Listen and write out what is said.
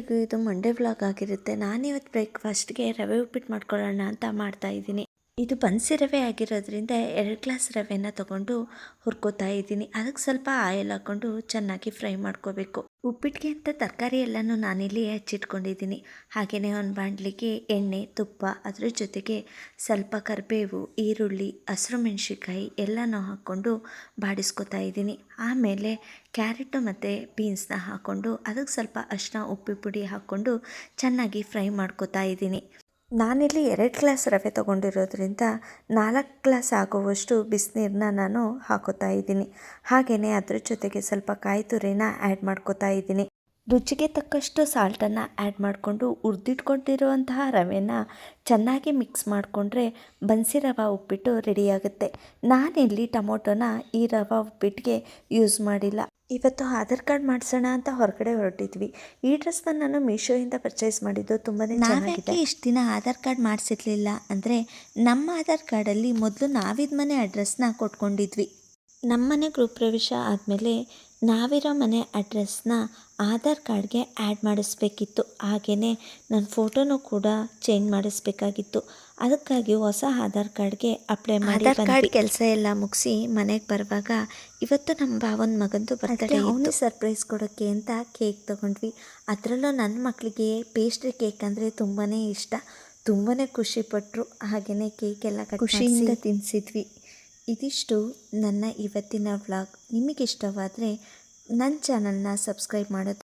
ಇದು Monday vlog ಆಗಿರುತ್ತೆ. ನಾನಿವತ್ತು ಬ್ರೇಕ್ಫಾಸ್ಟ್ಗೆ ರವೆ ಉಪ್ಪಿಟ್ಟು ಮಾಡ್ಕೊಳ್ಳೋಣ ಅಂತ ಮಾಡ್ತಾ ಇದ್ದೀನಿ. ಇದು ಬನ್ಸಿ ರವೆ ಆಗಿರೋದ್ರಿಂದ ಎರಡು ಗ್ಲಾಸ್ ರವೆನ ತಗೊಂಡು ಹುರ್ಕೋತಾ ಇದ್ದೀನಿ. ಅದಕ್ಕೆ ಸ್ವಲ್ಪ ಆಯಿಲ್ ಹಾಕ್ಕೊಂಡು ಚೆನ್ನಾಗಿ ಫ್ರೈ ಮಾಡ್ಕೋಬೇಕು. ಉಪ್ಪಿಟ್ಟಿಗೆ ಅಂತ ತರಕಾರಿ ಎಲ್ಲನೂ ನಾನಿಲ್ಲಿ ಹಚ್ಚಿಟ್ಕೊಂಡಿದ್ದೀನಿ. ಹಾಗೆಯೇ ಒಂದು ಬಾಣಲಿಗೆ ಎಣ್ಣೆ, ತುಪ್ಪ, ಅದ್ರ ಜೊತೆಗೆ ಸ್ವಲ್ಪ ಕರಿಬೇವು, ಈರುಳ್ಳಿ, ಹಸಿರು ಮೆಣಸಿನ್ಕಾಯಿ ಎಲ್ಲನೂ ಹಾಕ್ಕೊಂಡು ಬಾಡಿಸ್ಕೊತಾ ಇದ್ದೀನಿ. ಆಮೇಲೆ ಕ್ಯಾರೆಟು ಮತ್ತು ಬೀನ್ಸ್ನ ಹಾಕ್ಕೊಂಡು ಅದಕ್ಕೆ ಸ್ವಲ್ಪ ಅರಿಶಿನ ಉಪ್ಪು ಪುಡಿ ಹಾಕ್ಕೊಂಡು ಚೆನ್ನಾಗಿ ಫ್ರೈ ಮಾಡ್ಕೊತಾ ಇದ್ದೀನಿ. ನಾನಿಲ್ಲಿ ಎರಡು ಗ್ಲಾಸ್ ರವೆ ತಗೊಂಡಿರೋದ್ರಿಂದ ನಾಲ್ಕು ಗ್ಲಾಸ್ ಆಗುವಷ್ಟು ಬಿಸಿನೀರನ್ನ ನಾನು ಹಾಕೋತಾ ಇದ್ದೀನಿ. ಹಾಗೆಯೇ ಅದ್ರ ಜೊತೆಗೆ ಸ್ವಲ್ಪ ಕಾಯಿ ತುರಿನ ಆ್ಯಡ್ ಮಾಡ್ಕೋತಾ ಇದ್ದೀನಿ. ರುಚಿಗೆ ತಕ್ಕಷ್ಟು ಸಾಲ್ಟನ್ನು ಆ್ಯಡ್ ಮಾಡಿಕೊಂಡು ಉರಿದಿಟ್ಕೊಂಡಿರುವಂತಹ ರವೆನ ಚೆನ್ನಾಗಿ ಮಿಕ್ಸ್ ಮಾಡಿಕೊಂಡ್ರೆ ಬನ್ಸಿ ರವೆ ಉಪ್ಪಿಟ್ಟು ರೆಡಿಯಾಗುತ್ತೆ ನಾನಿಲ್ಲಿ ಟೊಮೊಟೊನ ಈ ರವೆ ಉಪ್ಪಿಟ್ಟಿಗೆ ಯೂಸ್ ಮಾಡಿಲ್ಲ. ಇವತ್ತು ಆಧಾರ್ ಕಾರ್ಡ್ ಮಾಡಿಸೋಣ ಅಂತ ಹೊರಗಡೆ ಹೊರಟಿದ್ವಿ. ಈ ಡ್ರೆಸ್ನ ನಾನು ಮೀಶೋಯಿಂದ ಪರ್ಚೇಸ್ ಮಾಡಿದ್ದು ತುಂಬಾ ಚೆನ್ನಾಗಿದೆ. ಇಷ್ಟು ದಿನ ಆಧಾರ್ ಕಾರ್ಡ್ ಮಾಡಿಸಿರ್ಲಿಲ್ಲ? ಅಂದರೆ ನಮ್ಮ ಆಧಾರ್ ಕಾರ್ಡಲ್ಲಿ ಮೊದಲು ನಾವಿದ ಮನೆ ಅಡ್ರೆಸ್ನ ಕೊಟ್ಕೊಂಡಿದ್ವಿ. ನಮ್ಮನೆ ಗೃಹಪ್ರವೇಶ ಆದಮೇಲೆ ನಾವಿರೋ ಮನೆ ಅಡ್ರೆಸ್ನ ಆಧಾರ್ ಕಾರ್ಡ್ಗೆ ಆ್ಯಡ್ ಮಾಡಿಸ್ಬೇಕಿತ್ತು. ಹಾಗೆಯೇ ನನ್ನ ಫೋಟೋನೂ ಕೂಡ ಚೇಂಜ್ ಮಾಡಿಸ್ಬೇಕಾಗಿತ್ತು. ಅದಕ್ಕಾಗಿ ಹೊಸ ಆಧಾರ್ ಕಾರ್ಡ್ಗೆ ಅಪ್ಲೈ ಮಾಡಿ ಆಧಾರ್ ಕಾರ್ಡ್ ಕೆಲಸ ಎಲ್ಲ ಮುಗಿಸಿ ಮನೆಗೆ ಬರುವಾಗ ಇವತ್ತು ನಮ್ಮ ಭಾವನ ಮಗಂದು ಬರ್ತಾರೆ ಅವನು ಸರ್ಪ್ರೈಸ್ ಕೊಡೋಕ್ಕೆ ಅಂತ ಕೇಕ್ ತೊಗೊಂಡ್ವಿ. ಅದರಲ್ಲೂ ನನ್ನ ಮಕ್ಕಳಿಗೆ ಪೇಸ್ಟ್ರಿ ಕೇಕ್ ಅಂದರೆ ತುಂಬಾ ಇಷ್ಟ. ತುಂಬಾ ಖುಷಿಪಟ್ಟರು ಹಾಗೆಯೇ ಕೇಕ್ ಎಲ್ಲ ಖುಷಿಯಿಂದ ತಿನ್ನಿಸಿದ್ವಿ ಇದಿಷ್ಟು ನನ್ನ ಇವತ್ತಿನ ವ್ಲಾಗ್. ನಿಮಗಿಷ್ಟವಾದರೆ ನನ್ನ ಚಾನಲ್ನ ಸಬ್ಸ್ಕ್ರೈಬ್ ಮಾಡೋದು